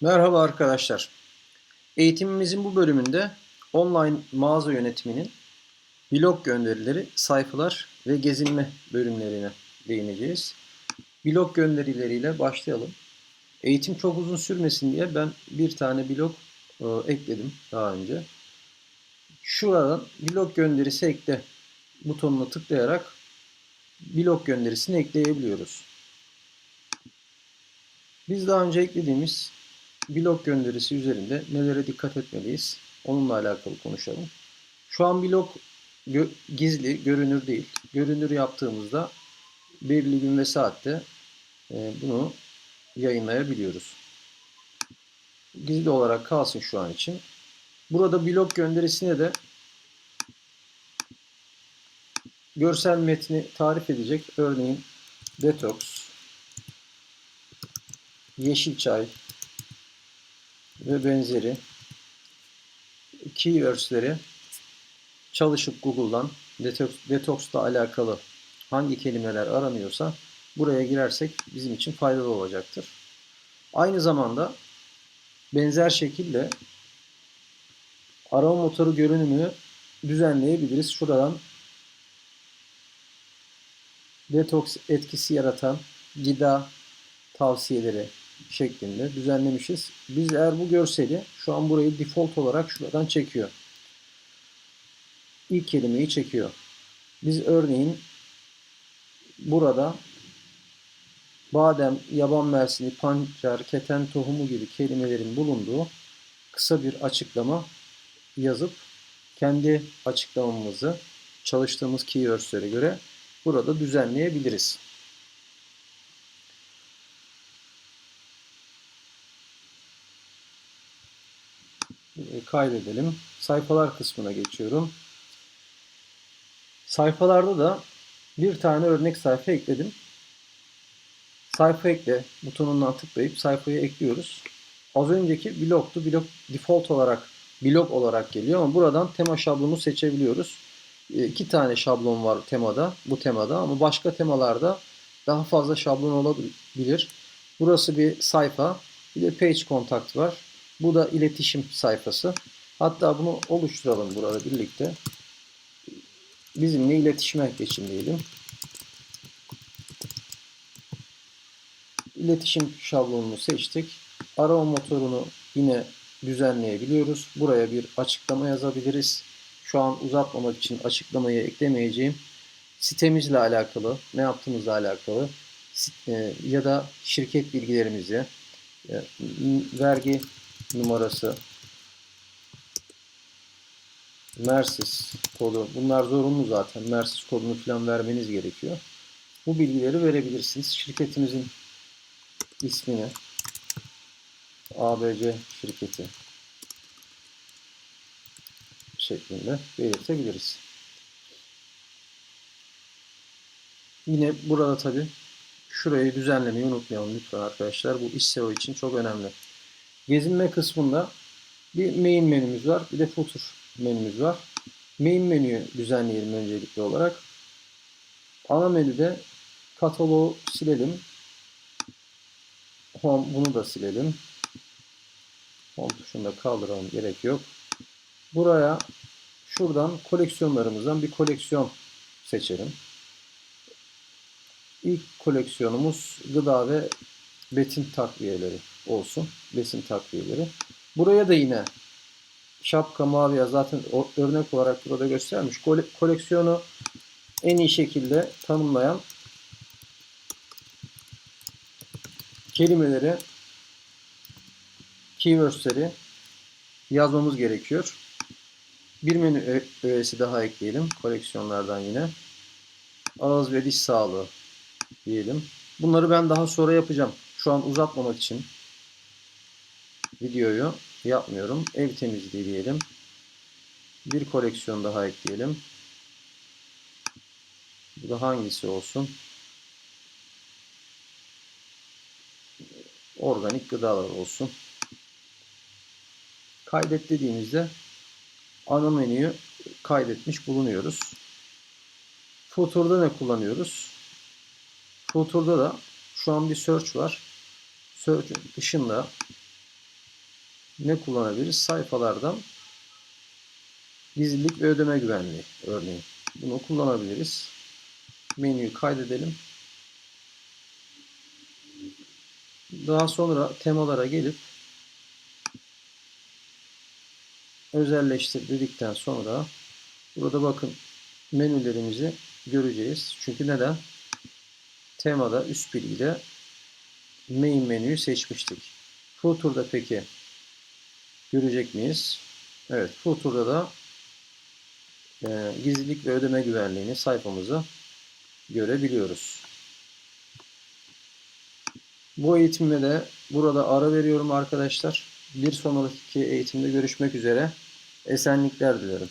Merhaba arkadaşlar. Eğitimimizin bu bölümünde online mağaza yönetiminin blog gönderileri, sayfalar ve gezinme bölümlerine değineceğiz. Blog gönderileriyle başlayalım. Eğitim çok uzun sürmesin diye ben bir tane blog e, ekledim daha önce. Şuradan blog gönderisi ekle butonuna tıklayarak blog gönderisini ekleyebiliyoruz. Biz daha önce eklediğimiz blog gönderisi üzerinde nelere dikkat etmeliyiz? Onunla alakalı konuşalım. Şu an blog gö- gizli, görünür değil. Görünür yaptığımızda belirli gün ve saatte e, bunu yayınlayabiliyoruz. Gizli olarak kalsın şu an için. Burada blog gönderisine de görsel metni tarif edecek. Örneğin detoks, yeşil çay, ve benzeri keywords'leri çalışıp Google'dan detoks, detoksla alakalı hangi kelimeler aranıyorsa buraya girersek bizim için faydalı olacaktır. Aynı zamanda benzer şekilde arama motoru görünümünü düzenleyebiliriz. Şuradan detoks etkisi yaratan gıda tavsiyeleri şeklinde düzenlemişiz. Biz eğer bu görseli şu an burayı default olarak şuradan çekiyor. İlk kelimeyi çekiyor. Biz örneğin burada badem, yaban mersini, pancar, keten tohumu gibi kelimelerin bulunduğu kısa bir açıklama yazıp kendi açıklamamızı çalıştığımız keywords'lere göre burada düzenleyebiliriz. Kaydedelim. Sayfalar kısmına geçiyorum. Sayfalarda da bir tane örnek sayfa ekledim. Sayfa ekle butonundan tıklayıp sayfayı ekliyoruz. Az önceki bloktu. Blok default olarak blok olarak geliyor ama buradan tema şablonu seçebiliyoruz. E, iki tane şablon var temada, bu temada ama başka temalarda daha fazla şablon olabilir. Burası bir sayfa. Bir de page contact var. Bu da iletişim sayfası. Hatta bunu oluşturalım burada birlikte. Bizimle iletişime geçin diyelim. İletişim şablonunu seçtik. Arama motorunu yine düzenleyebiliyoruz. Buraya bir açıklama yazabiliriz. Şu an uzatmamak için açıklamayı eklemeyeceğim. Sitemizle alakalı, ne yaptığımızla alakalı e, ya da şirket bilgilerimizi, e, vergi numarası, Mersis kodu. Bunlar zorunlu zaten. Mersis kodunu falan vermeniz gerekiyor. Bu bilgileri verebilirsiniz. Şirketimizin ismini ABC şirketi şeklinde belirtebiliriz. Yine burada tabi şurayı düzenlemeyi unutmayalım lütfen arkadaşlar. Bu iş SEO için çok önemli. Gezinme kısmında bir main menümüz var. Bir de footer menümüz var. Main menüyü düzenleyelim öncelikli olarak. Ana menüde kataloğu silelim. Home bunu da silelim. Home tuşunu da kaldıralım gerek yok. Buraya şuradan koleksiyonlarımızdan bir koleksiyon seçelim. İlk koleksiyonumuz gıda ve besin takviyeleri olsun. Besin takviyeleri. Buraya da yine şapka mavi ya zaten örnek olarak burada göstermiş. Koleksiyonu en iyi şekilde tanımlayan kelimeleri keywords'leri yazmamız gerekiyor. Bir menü öğesi daha ekleyelim. Koleksiyonlardan yine. Ağız ve diş sağlığı diyelim. Bunları ben daha sonra yapacağım. Şu an uzatmamak için videoyu yapmıyorum. Ev temizliği diyelim. Bir koleksiyon daha ekleyelim. Bu da hangisi olsun? Organik gıdalar olsun. Kaydet dediğimizde ana menüyü kaydetmiş bulunuyoruz. Footer'da ne kullanıyoruz? Footer'da da şu an bir search var. Search dışında ne kullanabiliriz? Sayfalardan gizlilik ve ödeme güvenliği örneğin. Bunu kullanabiliriz. Menüyü kaydedelim. Daha sonra temalara gelip özelleştir dedikten sonra burada bakın menülerimizi göreceğiz. Çünkü neden? Temada üst bilgide main menüyü seçmiştik. Footer'da peki görecek miyiz? Evet, Footer'da da e, gizlilik ve ödeme güvenliğini sayfamızı görebiliyoruz. Bu eğitimde de burada ara veriyorum arkadaşlar. Bir sonraki eğitimde görüşmek üzere. Esenlikler dilerim.